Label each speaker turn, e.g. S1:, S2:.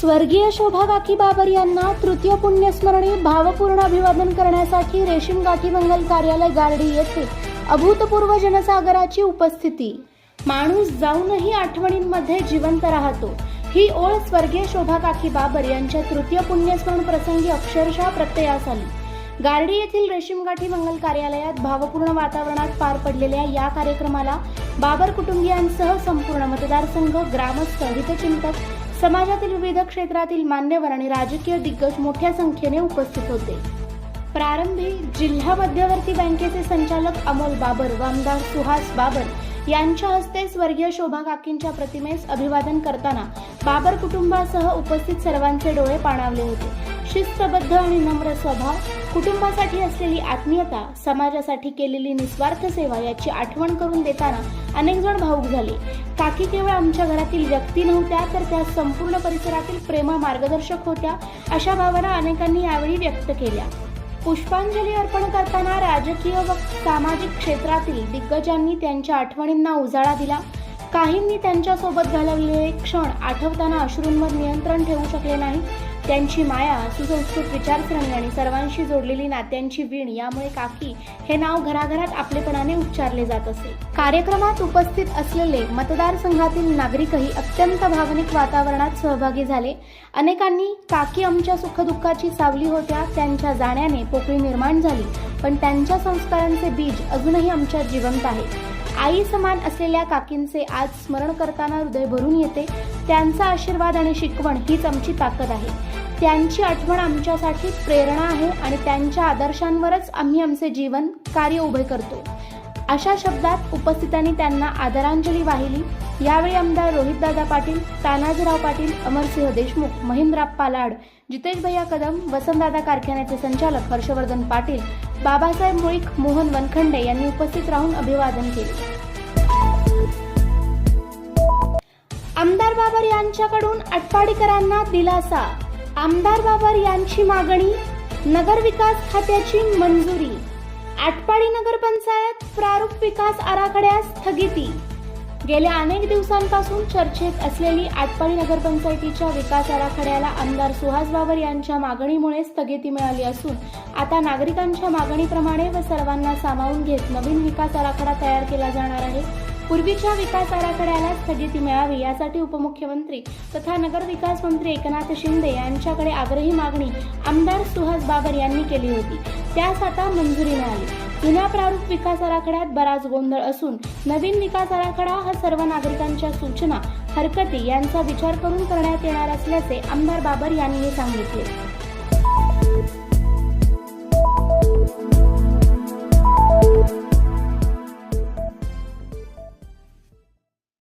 S1: स्वर्गीय शोभा काकी बाबर यांना तृतीय पुण्यस्मरणी भावपूर्ण अभिवादन करण्यासाठी रेशीम गाठी मंगल कार्यालय गारडी येथे अभूतपूर्व जनसागराची उपस्थिती. माणूस जाऊनही आठवणींमध्ये जिवंत राहतो. ही ओळ स्वर्गीय शोभा काकी बाबर यांच्या तृतीय पुण्यस्मरण प्रसंगी अक्षरशः प्रत्ययास आली गारडी येथील रेशीमगाठी मंगल कार्यालयात भावपूर्ण वातावरणात पार पडलेल्या या कार्यक्रमाला बाबर कुटुंबियांसह संपूर्ण मतदारसंघ ग्रामस्थ हितचिंतक समाजातील विविध क्षेत्रातील मान्यवर आणि राजकीय दिग्गज मोठ्या संख्येने उपस्थित होते. प्रारंभी जिल्हा मध्यवर्ती बँकेचे संचालक अमोल बाबर व आमदार सुहास बाबर यांच्या हस्ते स्वर्गीय शोभा काकींच्या प्रतिमेस अभिवादन करताना बाबर कुटुंबासह उपस्थित सर्वांचे डोळे पाणावले होते. शिस्तबद्ध आणि नम्र स्वभाव कुटुंबासाठी असलेली आत्मीयता समाजासाठी केलेली निस्वार्थ सेवा याची आठवण करून देताना अनेक जण भाऊक झाले. काकी केवळ आमच्या घरातील व्यक्ती नव्हत्या तर त्या संपूर्ण परिसरातील प्रेमळ मार्गदर्शक होत्या अशा भावना अनेकांनी यावेळी व्यक्त केल्या. पुष्पांजली अर्पण करताना राजकीय व सामाजिक क्षेत्रातील दिग्गजांनी त्यांच्या आठवणींना उजाळा दिला. काहींनी त्यांच्यासोबत घालवलेले क्षण आठवताना अश्रूंवर नियंत्रण ठेवू शकले नाही त्यांची माया सुसंस्कृत विचारसरणी आणि सर्वांशी जोडलेली नात्यांची वीण यामुळे काकी हे नाव घराघरात आपलेपणाने उच्चारले जात असे. कार्यक्रमात उपस्थित असलेले मतदारसंघातील नागरिकही अत्यंत भावनिक वातावरणात सहभागी झाले. अनेकांनी काकी आमच्या सुखदुःखाची सावली होत्या त्यांच्या जाण्याने पोकळी निर्माण झाली पण त्यांच्या संस्कारांचे बीज अजूनही आमच्यात जिवंत आहे. आई समान असलेल्या काकींचे आज स्मरण करताना हृदय भरून येते. त्यांचा आशीर्वाद आणि शिकवण हीच आमची ताकद आहे. त्यांची आठवण आमच्यासाठी प्रेरणा आहे आणि त्यांच्या आदर्शांवरच आम्ही आमचे जीवन कार्य उभे करतो. अशा शब्दात उपस्थितांनी त्यांना आदरांजली वाहिली. यावेळी आमदार रोहितदादा पाटील तानाजीराव पाटील अमरसिंह देशमुख महेंद्राप्पा लाड जितेश भैया कदम वसंतदादा कारखान्याचे संचालक हर्षवर्धन पाटील बाबासाहेब मुळीक मोहन वनखंडे यांनी उपस्थित राहून अभिवादन केले. आमदार बाबर यांच्याकडून आटपाडीकरांना दिलासा. आमदार बाबर यांची मागणी नगर विकास खात्याची मंजुरी. आटपाडी नगरपंचायत प्रारूप विकास आराखड्यास स्थगिती. गेल्या अनेक दिवसांपासून चर्चेत असलेली आटपाडी नगरपंचायतीच्या विकास आराखड्याला आमदार सुहास बाबर यांच्या मागणीमुळे स्थगिती मिळाली असून आता नागरिकांच्या मागणीप्रमाणे व सर्वांना सामावून घेत नवीन विकास आराखडा तयार केला जाणार आहे. पूर्वीच्या विकास आराखड्याला स्थगिती मिळावी यासाठी उपमुख्यमंत्री तथा नगर विकास मंत्री एकनाथ शिंदे यांच्याकडे आग्रही मागणी आमदार सुहास बाबर यांनी केली होती. त्यास आता मंजुरी मिळाली. जुन्या प्रारूप विकास आराखड्यात बराच गोंधळ असून नवीन विकास आराखडा हा सर्व नागरिकांच्या सूचना हरकती यांचा विचार करून करण्यात येणार असल्याचे आमदार बाबर यांनी सांगितले.